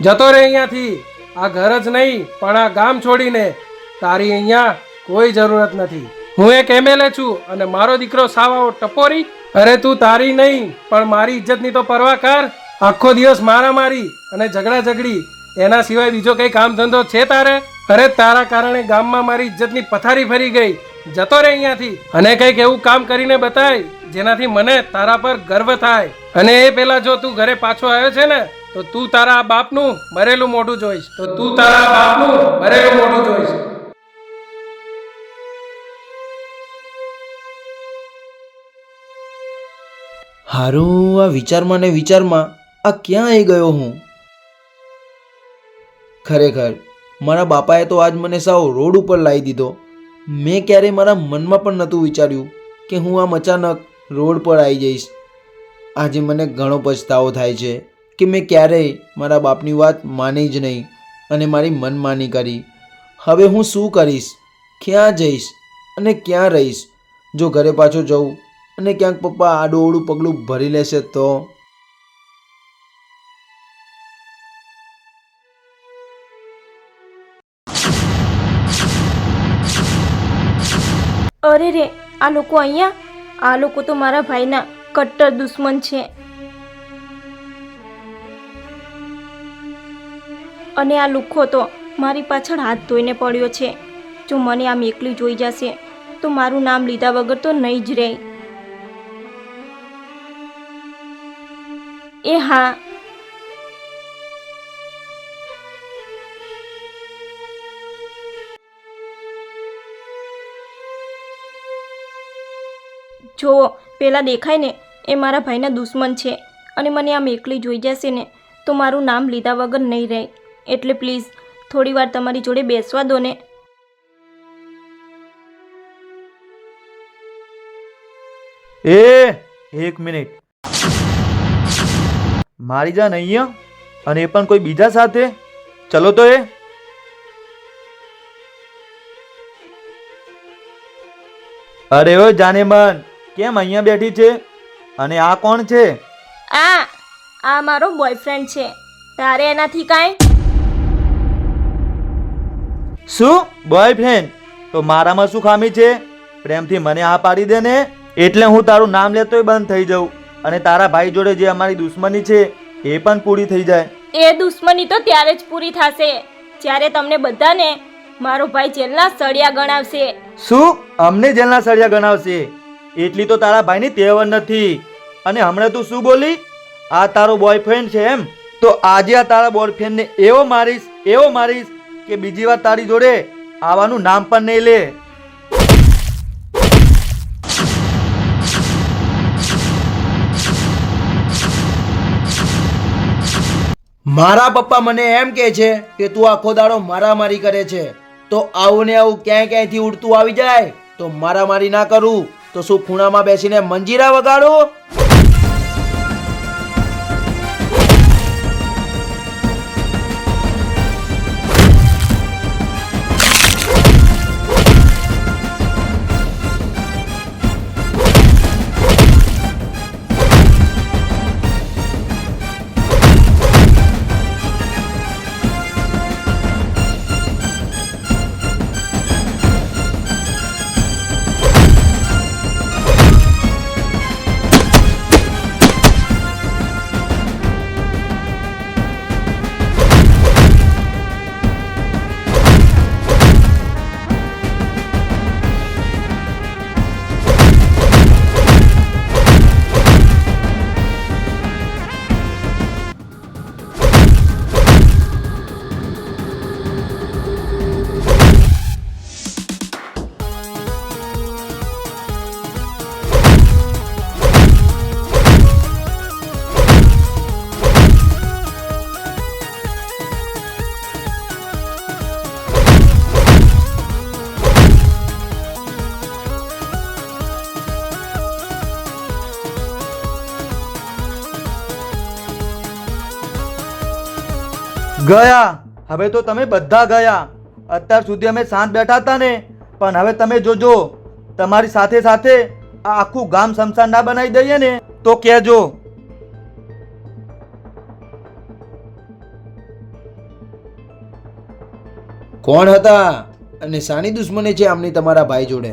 જતો રહે અહીંયાથી. આ ઘર જ નહીં, પણ આ ગામ છોડીને. તારી અહીંયા કોઈ જરૂરત નથી. હું એક એમએલએ છું અને મારો દીકરો સાવાઓ ટપોરી. અરે તું તારી નહીં, પણ મારી ઇજ્જતની તો પરવા કર. આખો દિવસ મારા મારી અને ઝઘડા ઝઘડી. એના સિવાય બીજો કંઈ કામ ધંધો છે તારે? અરે તારા કારણે ગામમાં મારી ઇજ્જતની પથારી ફરી ગઈ. જતો રહે અહીંયાથી. અને કંઈક એવું કામ કરીને બતાય, જેનાથી મને તારા પર ગર્વ થાય. અને એ પેલા જો તું ઘરે પાછો આવ્યો છે ને તો તું તારા બાપનું મરેલું મોઢું જોઈશ. તો તું તારા બાપનું મરેલું મોઢું જોઈશ. હારું, આ વિચારમાં ને વિચારમાં આ ક્યાં આવી ગયો હું? ખરેખર, મારા બાપાએ તો આજ મને સાવ રોડ ઉપર લાવી દીધો. મેં ક્યારેય મારા મનમાં પણ નહોતું વિચાર્યું કે હું આમ અચાનક રોડ પર આવી જઈશ. આજે મને ઘણો પછતાવો થાય છે. કે મેં ક્યારેય મારા બાપની વાત માની જ નહીં અને મારી મનમાની કરી. હવે હું શું કરીશ? ક્યાં જઈશ અને ક્યાં રહીશ? જો ઘરે પાછો જઉં અને ક્યાંક પપ્પા આડું પગલું ભરી લેશે તો? અરે રે, આ લોકો અહીંયા? આ લોકો તો મારા ભાઈના કટ્ટર દુશ્મન છે. અને આ લુખ્ખો તો મારી પાછળ હાથ ધોઈને પડ્યો છે. જો મને આમ એકલી જોઈ જશે, તો મારું નામ લીધા વગર તો નહીં જ રહે. એ હા. જો પેલા દેખાય ને, એ મારા ભાઈના દુશ્મન છે અને મને આમ એકલી જોઈ જશે ને, તો મારું નામ લીધા વગર નહીં રહે. એટલે પ્લીઝ થોડી વાર તમારી જોડે બેસવા દો ને. એ એક મિનિટ. મારી જાન અહીંયા અને એ પણ કોઈ બીજા સાથે? ચલો તો એ. અરે ઓ જાને મન કેમ અહીંયા બેઠી છે? અને આ કોણ છે? આ આ મારો બોયફ્રેન્ડ છે. તારે એનાથી કાંઈ? શું? બોયફ્રેન્ડ તો મારામાં શું ખામી છે? પ્રેમથી મને આ પાડી દે ને એટલે હું તારું નામ લેતોય બંધ થઈ જાઉં. અને તારા ભાઈ જોડે જે અમારી દુશ્મની છે એ પણ પૂરી થઈ જાય. એ દુશ્મની તો ત્યારે જ પૂરી થશે. જ્યારે તમને બધાને મારો ભાઈ જેલના સળિયા ગણાવશે. શું? અમને જેલના સળિયા ગણાવશે? એટલી તો તારા ભાઈની તેવર નથી. અને હમણાં તું શું બોલી? આ તારો બોયફ્રેન્ડ છે એમ? તો આજે આ તારા બોયફ્રેન્ડને એવો મારીશ એવો મારીશ કે બીજી વાર તારી જોડે આવવાનું નામ પણ નહીં લે. મારા પપ્પા મને એમ કહે છે કે તું આખો દાડો મારામારી કરે છે. તો આવું ને આવું ક્યાંય ક્યાંયથી ઉડતું આવી જાય? તો મારામારી ના કરું. તો શું ખૂણામાં બેસીને મંજીરા વગાડું? ગયા. હવે તો તમે બધા ગયા. અત્યાર સુધી અમે શાંત બેઠા હતા ને. પણ હવે તમે જોજો તમારી સાથે સાથે આ આખું ગામ શમશાન ના બનાવી દઈએ ને તો કહેજો. કોણ હતા અને શાની દુશ્મની છે આમની તમારા ભાઈ જોડે?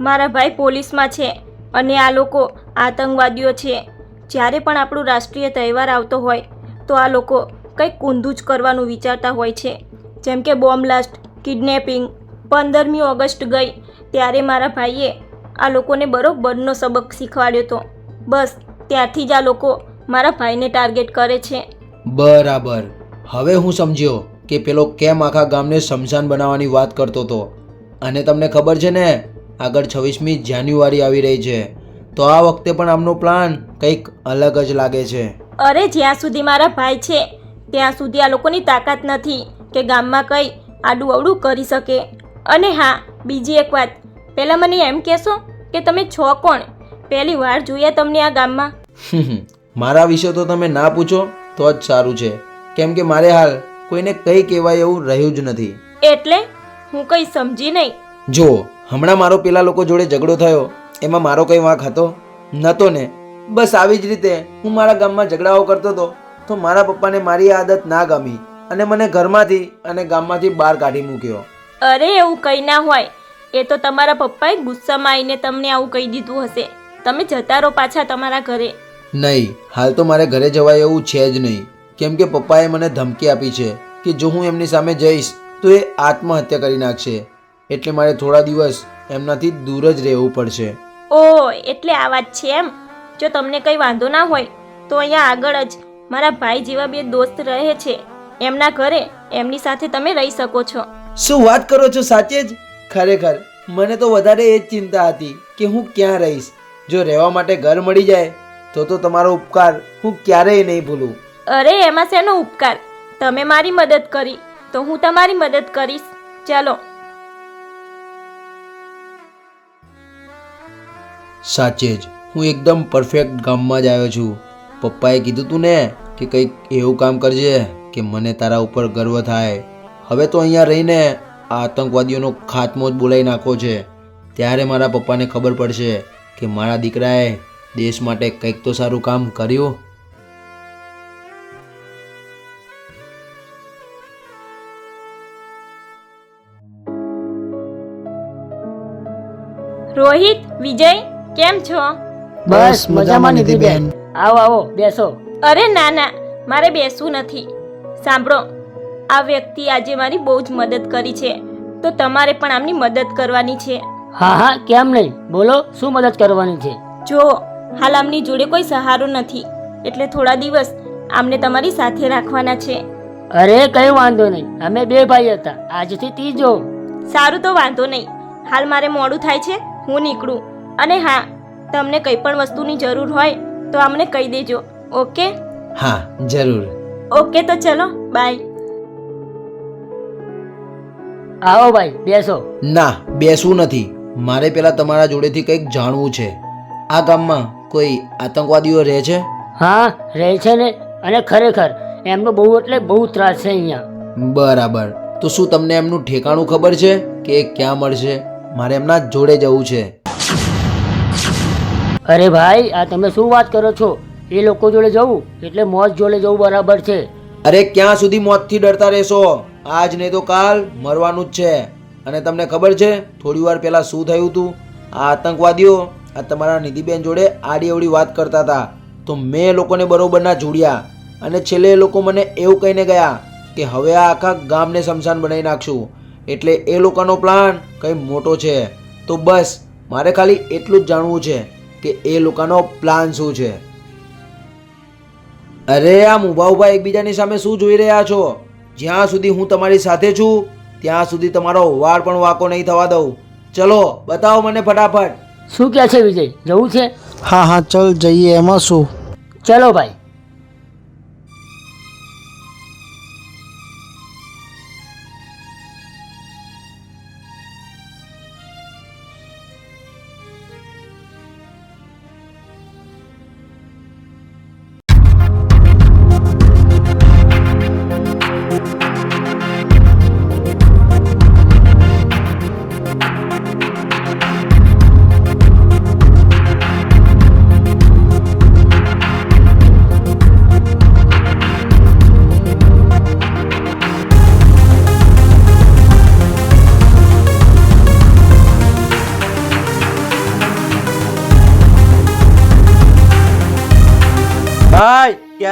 મારા ભાઈ પોલીસમાં છે અને આ લોકો આતંકવાદીઓ છે. જ્યારે પણ આપણું રાષ્ટ્રીય તહેવાર આવતો હોય તો આ લોકો કંઈક ઊંધું જ કરવાનું વિચારતા હોય છે. જેમ કે બોમ્બ બ્લાસ્ટ કિડનેપિંગ. પંદરમી ઓગસ્ટ ગઈ ત્યારે મારા ભાઈએ આ લોકોને બરોબરનો સબક શીખવાડ્યો હતો બસ ત્યારથી જ આ લોકો મારા ભાઈને ટાર્ગેટ કરે છે. બરાબર. હવે હું સમજ્યો કે પેલો કેમ આખા ગામને શમશાન બનાવવાની વાત કરતો હતો અને તમને ખબર છે ને આગળ છવ્વીસમી જાન્યુઆરી આવી રહી છે. તો આ વખતે પણ આમનો પ્લાન કંઈક અલગ જ લાગે છે. અરે જ્યાં સુધી મારા ભાઈ છે ત્યાં સુધી આ લોકોની તાકાત નથી કે ગામમાં કંઈ આડું અવડું કરી શકે. અને હા બીજી એક વાત. પહેલાં મને એમ કહેશો કે તમે છો કોણ? પહેલી વાર જોયા તમને આ ગામમાં? મારા વિશે તો તમે ના પૂછો તો જ સારું છે. કેમ કે મારે હાલ કોઈને કંઈ કહેવાય એવું રહ્યું જ નથી. એટલે હું કંઈ સમજી નહીં. જો હમણાં મારો પેલા લોકો જોડે ઝઘડો થયો એમાં મારો કંઈ વાંક હતો? નહોતો ને. બસ આવી જ રીતે હું મારા ગામમાં ઝઘડાઓ કરતો હતો તો મારા પપ્પાને મારી આદત ના ગમી અને મને ઘરમાંથી અને ગામમાંથી બહાર કાઢી મૂક્યો. અરે એવું કંઈ ના હોય. એ તો તમારા પપ્પાએ ગુસ્સામાં આવીને તમને આવું કહી દીધું હશે. તમે જતા રહો પાછા તમારા ઘરે. નહીં હાલ તો મારે ઘરે જવાય એવું છે જ નહીં. કેમ કે પપ્પાએ મને ધમકી આપી છે કે જો હું એમની સામે જઈશ તો એ આત્મહત્યા કરી નાખશે. એટલે મારે થોડા દિવસ એમનાથી દૂર જ રહેવું પડશે. ઓ એટલે આ વાત છે એમ? જો તમને કંઈ વાંધો ના હોય તો અહીંયા આગળ જ મારા ભાઈ જેવા બે દોસ્ત રહે છે. એમના ઘરે એમની સાથે તમે રહી શકો છો. શું વાત કરો છો સાચે જ? ખરેખર મને તો વધારે એ જ ચિંતા હતી કે હું ક્યાં રહીશ. જો રહેવા માટે ઘર મળી જાય તો તો તમારો ઉપકાર હું ક્યારેય નહીં ભૂલું. અરે એમાં શેનો ઉપકાર? તમે મારી મદદ કરી તો હું તમારી મદદ કરીશ. ચાલો. સાચે જ હું એકદમ પરફેક્ટ ગામમાં જ આવ્યો છું. પપ્પાએ કીધું તું ને કે કંઈક એવું કામ કરજે કે મને તારા ઉપર ગર્વ થાય. હવે તો અહીંયા રહીને આ આતંકવાદીઓનો ખાત્મો જ બોલાવી નાખો છે. ત્યારે મારા પપ્પાને ખબર પડશે કે મારા દીકરાએ દેશ માટે કંઈક તો સારું કામ કર્યું. રોહિત વિજય કેમ છો? બસ મજામાં નિધિબેન. આવો આવો બેસો. અરે ના ના મારે બેસવું નથી. સાંભળો આ વ્યક્તિ આજે મારી બહુ જ મદદ કરી છે. તો તમારે પણ આમની મદદ કરવાની છે. હા હા કેમ નહીં? બોલો શું મદદ કરવાની છે? જો હાલ આમની જોડે કોઈ સહારો નથી. એટલે થોડા દિવસ આમને તમારી સાથે રાખવાના છે. અરે કઈ વાંધો નહીં. અમે બે ભાઈ હતા. આજથી ત્રીજો. સારું તો વાંધો નહીં. હાલ મારે મોડું થાય છે. હું નીકળું. અને હા તમને કંઈ પણ વસ્તુની જરૂર હોય તો અમને કહી દેજો ઓકે? હા જરૂર. ઓકે તો ચલો બાય. આવો ભાઈ બેસો. ના બેસવું નથી. મારે પેલા તમારા જોડેથી કંઈક જાણવું છે. આ ગામમાં કોઈ આતંકવાદીઓ રહે છે? હા રહે છે ને અને ખરેખર એમનો બહુ એટલે બહુ ત્રાસ છે અહીંયા. બરાબર. તો શું તમને એમનું ઠેકાણું ખબર છે કે એ ક્યાં મળશે? મારે એમના જોડે જવું છે. અરે ભાઈ, આ તમે શું વાત કરો છો? એ લોકો જોડે જવું, એટલે મોજ જોડે જવું બરાબર છે. અરે ક્યાં સુધી મોતથી ડરતા રહેશો? આજ નહીં તો કાલ મરવાનું જ છે. અને તમને ખબર છે, થોડી વાર પહેલાં શું થયું હતું? આ આતંકવાદીઓ આ તમારા નિધિબેન જોડે આડી અવડી વાત કરતા હતા. તો મેં લોકોને બરોબરના જોડ્યા. અને છેલ્લે એ લોકો મને એવું કહીને ગયા કે હવે આ આખા ગામને શમશાન બનાવી નાખશું. એટલે એ લોકોનો પ્લાન કંઈ મોટો છે. તો બસ, મારે ખાલી એટલું જ જાણવું છે. કે એ લોકોનો પ્લાન શું છે? અરે આમ ઊભા ઊભા એકબીજાની સામે શું જોઈ રહ્યા છો? જ્યાં સુધી હું તમારી સાથે છું ત્યાં સુધી તમારો વાળ પણ વાકો નહીં થવા દઉં. ચલો બતાવો મને ફટાફટ. શું કહે છે વિજય? જવું છે? હા હા ચલ જઈએ એમાં શું? ચલો ભાઈ.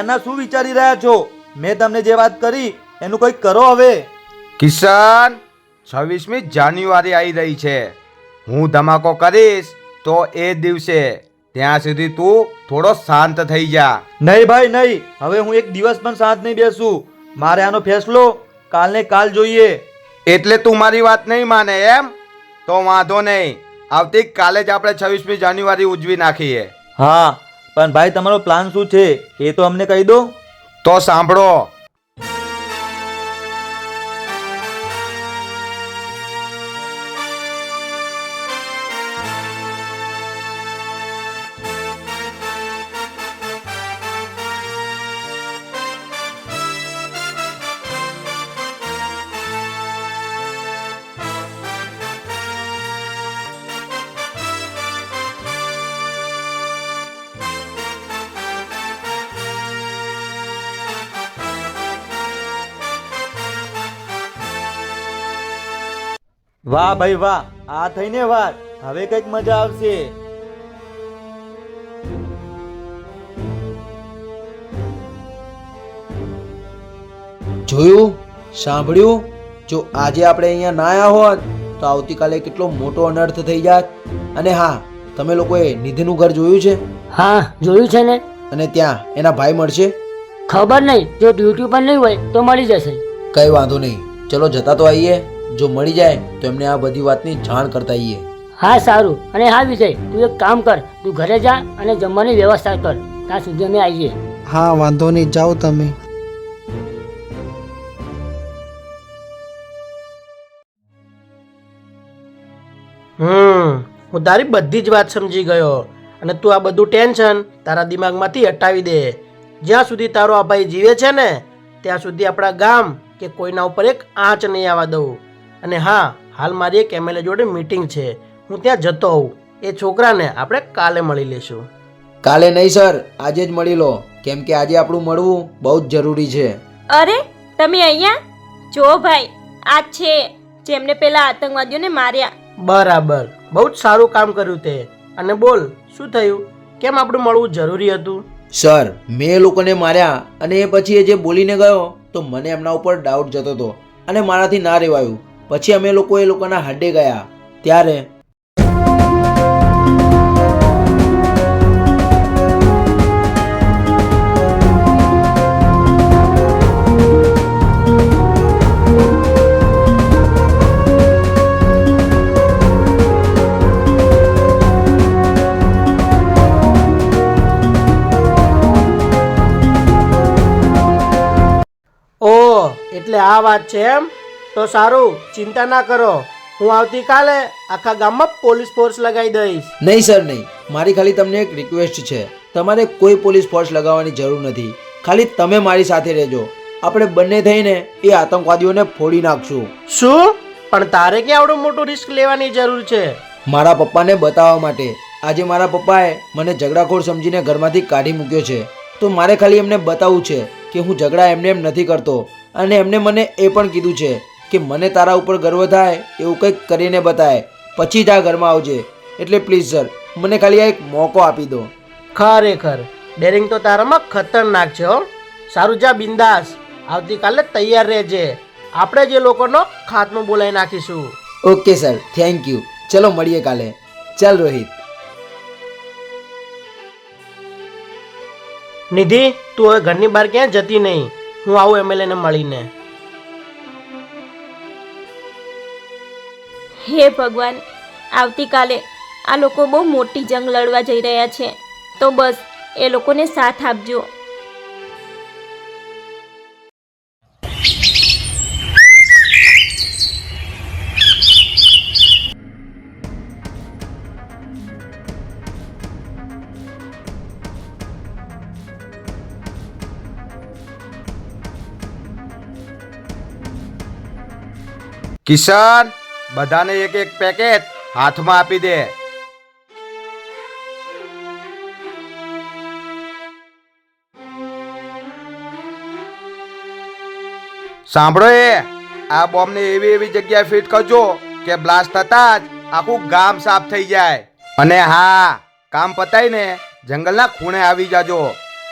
ક્યારના શું વિચારી રહ્યા છો? મેં તમને જે વાત કરી એનું કંઈક કરો હવે. કિશન છવ્વીસમી જાન્યુઆરી આવી રહી છે. હું ધમાકો કરીશ તો એ દિવસે ત્યાં સુધી તું થોડો શાંત થઈ જા. નહીં ભાઈ નહીં. હવે હું એક દિવસ પણ શાંત નહીં બેસું. મારે આનો ફેસલો કાલને કાલ જોઈએ. એટલે તું મારી વાત નહીં માને એમ? તો વાંધો નહીં. આવતીકાલે જ આપણે છવ્વીસમી જાન્યુઆરી ઉજવી નાખીએ. હા. પણ ભાઈ તમારો પ્લાન શું છે? એ તો અમને કહી દો. તો સાંભળો. વાહ ભાઈ વાહ આ થઈને વાત. હવે કંઈક મજા આવશે. જોયું? સાંભળ્યું? જો આજે આપણે અહીંયા ના આવ્યા હોત તો આવતીકાલે કેટલો મોટો અનર્થ થઈ જાત. અને હા તમે લોકોએ નિધિનું ઘર જોયું છે? હા જોયું છે ને. અને ત્યાં એના ભાઈ મળશે? ખબર નહીં જો ડ્યુટી પર નહીં હોય તો મળી જશે. કંઈ વાંધો નહીં. ચલો જતા તો આવીએ જો મળી જાય તો એમને આ બધી વાતની જાણ કરતા આવીએ હા સારું. અને હા વિજય તું એક કામ કર. તું ઘરે જા અને જમવાની વ્યવસ્થા કર. ત્યાં સુધી અમે આવીએ હા વાંધો નહીં. જાઓ તમે. હમ હું તારી બધી જ વાત સમજી ગયો. અને તું આ બધું ટેન્શન તારા દિમાગમાંથી હટાવી દે. જ્યાં સુધી તારો આ ભાઈ જીવે છે ને ત્યાં સુધી આપણા ગામ કે કોઈના ઉપર એક આંચ નહીં આવવા દઉં. અને હા હાલ મારી એક એમએલએ જોડે મીટિંગ છે. હું ત્યાં જતો હોઉં. એ છોકરાને આપણે કાલે મળી લેશું કાલે નહીં સર. આજે જ મળી લો. કેમ કે આજે આપણું મળવું બહુ જ જરૂરી છે. અરે તમે અહીંયા? જો ભાઈ આ જ છે. જેમને પેલા આતંકવાદીઓને માર્યા. બરાબર. બહુ જ સારું કામ કર્યું તે. અને બોલ શું થયું? કેમ આપણું મળવું જરૂરી હતું? સર મેં એ લોકોને માર્યા અને એ પછી એ જે બોલીને ગયો તો મને એમના ઉપર ડાઉટ જતો હતો અને મારાથી ના રહેવાયું પછી અમે લોકો એ લોકોના હાડે ગયા. ત્યારે એટલે આ વાત છે એમ? તો સારું ચિંતા ના કરો. હું આવતીકાલે આખા ગામમાં પોલીસ ફોર્સ લગાવી દઈશ. નહીં સર નહીં. મારી ખાલી તમને એક રિક્વેસ્ટ છે. તમારે કોઈ પોલીસ ફોર્સ લગાવવાની જરૂર નથી. ખાલી તમે મારી સાથે રહેજો. આપણે બંને થઈને એ આતંકવાદીઓને ફોડી નાખશું. શું? પણ તારે ક્યાં આવડું મોટું રિસ્ક લેવાની જરૂર છે? મારા પપ્પાને બતાવવા માટે. આજે મારા પપ્પાએ મને ઝઘડાખોર સમજીને ઘરમાંથી કાઢી મૂક્યો છે. તો મારે ખાલી એમને બતાવવું છે કે હું ઝઘડા એમને એમ નથી કરતો. અને એમને મને એ પણ કીધું છે કે મને તારા ઉપર ગર્વ થાય એવું કંઈક કરીને બતાય. પછી જ આ ઘરમાં આવજે. એટલે પ્લીઝ સર મને ખાલી આ એક મોકો આપી દો. ખરેખર ડેરિંગ તો તારામાં ખતરનાક છે હો. સારું જા બિંદાસ. આવતીકાલે તૈયાર રહેજે. આપણે જે લોકોનો ખાતમો બોલાવી નાખીશું. ઓકે સર થેન્ક યુ ચલો મળીએ કાલે. ચાલ રોહિત. નિધિ તું હવે ઘરની બહાર ક્યાં જતી નહીં? હું આવું એમએલએને મળીને. હે ભગવાન, આવતીકાલે આ લોકો બહુ મોટી જંગ લડવા જઈ રહ્યા છે. તો બસ, એ લોકોને સાથ આપજો. કિશન! બધાને એક એક પેકેટ હાથમાં આપી દે. સાંભળો એ, આ બોમ્બને એવી એવી જગ્યાએ ફિટ કરજો કે બ્લાસ્ટ થતા જ આખું ગામ સાફ થઈ જાય. અને હા, કામ પતાઈને જંગલના ખૂણે આવી જાજો.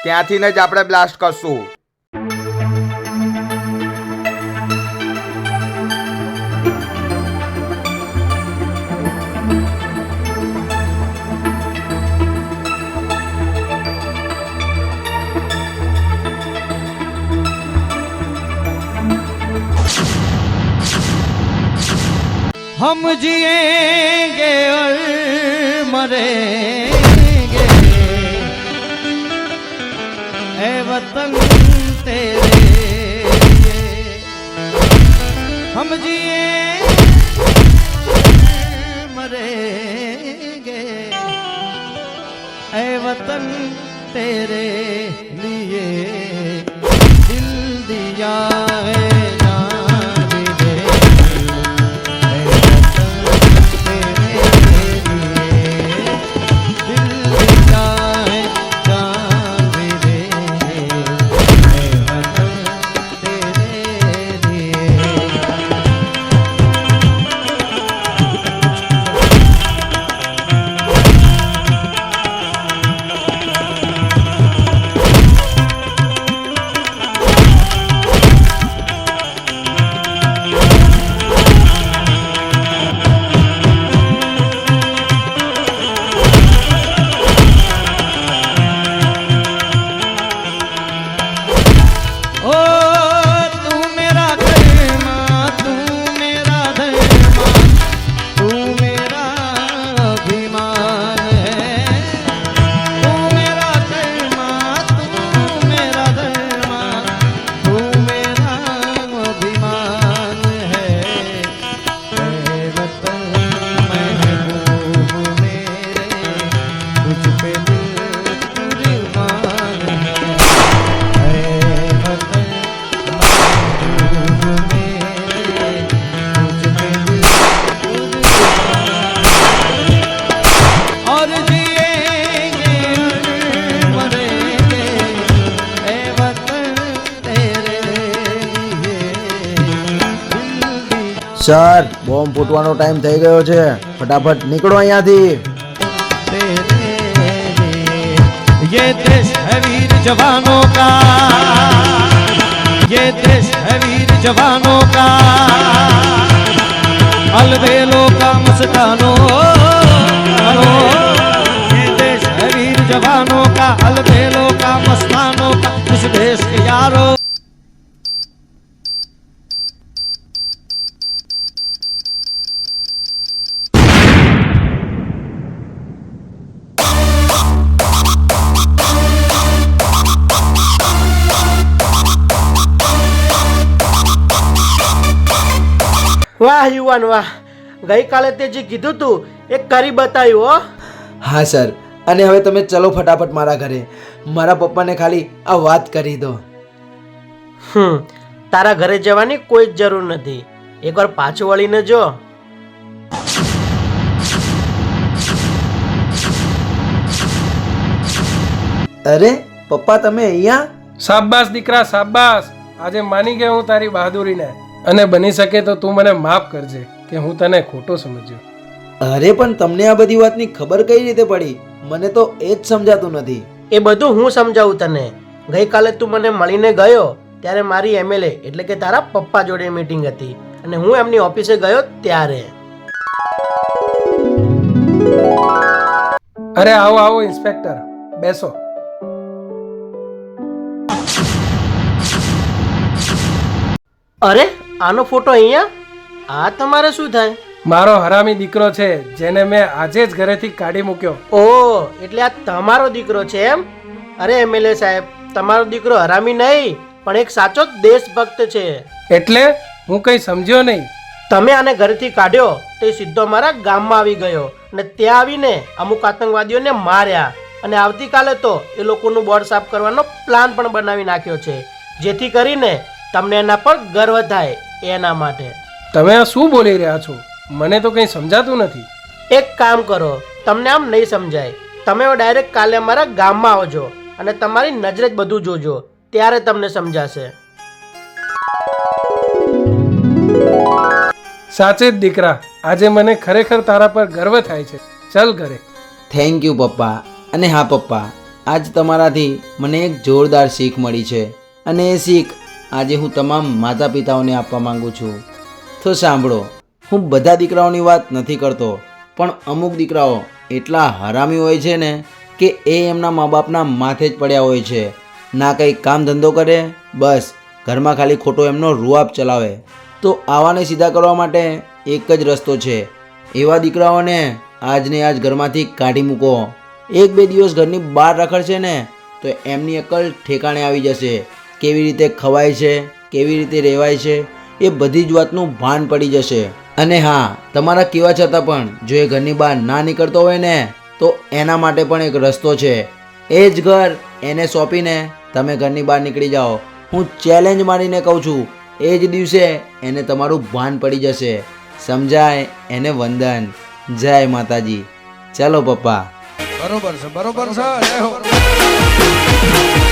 ત્યાંથી જ આપણે બ્લાસ્ટ કરશું. સમજીએ. મરેંગે. એ વતન તેરે સર બોમ્બ ફૂટવાનો ટાઈમ થઈ ગયો છે ફટાફટ નીકળો અહીંયાથી तेरे लिए ये देश है वीर जवानों का ये देश है वीर जवानों का अलबेलों का मस्तानो ये देश है वीर जवानों का अलबेलों का मस्तानों का इस देश के यारों વાહ યુવાન વાહ. ગઈકાલે તે જે કીધું તું એ કરી બતાવ્યું હો. હા સર. અને હવે તમે ચલો ફટાફટ મારા ઘરે. મારા પપ્પાને ખાલી આ વાત કરી દો. હમ તારા ઘરે જવાની કોઈ જ જરૂર નથી. એકવાર પાછું વળીને જો. અરે પપ્પા તમે અહીંયા? શાબાશ દીકરા શાબાશ. આજે માની ગયો હું તારી બહાદુરીને. અને બની શકે તો તું મને માફ કરજે કે હું તને ખોટો સમજ્યો. અરે પણ તમને આ બધી વાતની ખબર કઈ રીતે પડી? મને તો એ જ સમજાતું નથી. એ બધું હું સમજાવું તને. ગઈકાલે તું મને મળીને ગયો ત્યારે મારી એમએલએ એટલે કે તારા પપ્પા જોડે મીટિંગ હતી અને હું એમની ઓફિસે ગયો ત્યારે. અરે આવો આવો ઇન્સ્પેક્ટર. બેસો. અરે આનો ફોટો અહીંયા? આ તમારે શું થાય? મારો હરામી દીકરો છે જેને મેં આજે જ ઘરેથી કાઢી મૂક્યો. ઓ એટલે આ તમારો દીકરો છે એમ? અરે એમએલએ સાહેબ તમારો દીકરો હરામી નહીં પણ એક સાચો દેશભક્ત છે. એટલે હું કંઈ સમજ્યો નહીં. તમે આને ઘરેથી કાઢ્યો તો એ સીધો મારા ગામમાં આવી ગયો અને ત્યાં આવીને અમુક આતંકવાદીઓને માર્યા. અને આવતીકાલે તો એ લોકોનું બોર્ડ સાફ કરવાનો પ્લાન પણ બનાવી નાખ્યો છે. જેથી કરીને તમને એના પર ગર્વ થાય એના માટે. તમે આ શું બોલી રહ્યા છો? મને તો કંઈ સમજાતું નથી. એક કામ કરો તમને આમ નહીં સમજાય. તમે ડાયરેક્ટ કાલે અમારા ગામમાં આવજો અને તમારી નજરે જ બધું જોજો. ત્યારે તમને સમજાશે. સાચે જ દીકરા આજે મને ખરેખર તારા પર ગર્વ થાય છે. ચલ ઘરે. થેન્ક યુ પપ્પા. અને હા પપ્પા આજ તમારાથી મને એક જોરદાર શીખ મળી છે. અને એ શીખ આજે હું તમામ માતા પિતાઓને આપવા માંગુ છું. તો સાંભળો, હું બધા દીકરાઓની વાત નથી કરતો, પણ અમુક દીકરાઓ એટલા હરામી હોય છે ને કે એ એમના મા બાપના માથે જ પડ્યા હોય છે. ના કંઈ કામ ધંધો કરે, બસ ઘરમાં ખાલી ખોટો એમનો રૂઆબ ચલાવે. તો આવાને સીધા કરવા માટે એક જ રસ્તો છે. એવા દીકરાઓને આજને આજ ઘરમાંથી કાઢી મૂકો. એક બે દિવસ ઘરની બહાર રખડશે ને, તો એમની અકલ ઠેકાણે આવી જશે. કેવી રીતે ખવાય છે, કેવી રીતે રહેવાય છે, એ બધી જ વાતનું ભાન પડી જશે. અને હા, તમારા કેવા છતાં પણ જો એ ઘરની બહાર ના નીકળતો હોય ને, તો એના માટે પણ એક રસ્તો છે. એ જ ઘર એને સોંપીને તમે ઘરની બહાર નીકળી જાઓ. હું ચેલેન્જ મારીને કહું છું, એ જ દિવસે એને તમારું ભાન પડી જશે. સમજાય? એને વંદન. જય માતાજી. ચાલો પપ્પા. બરોબર છે બરોબર છે.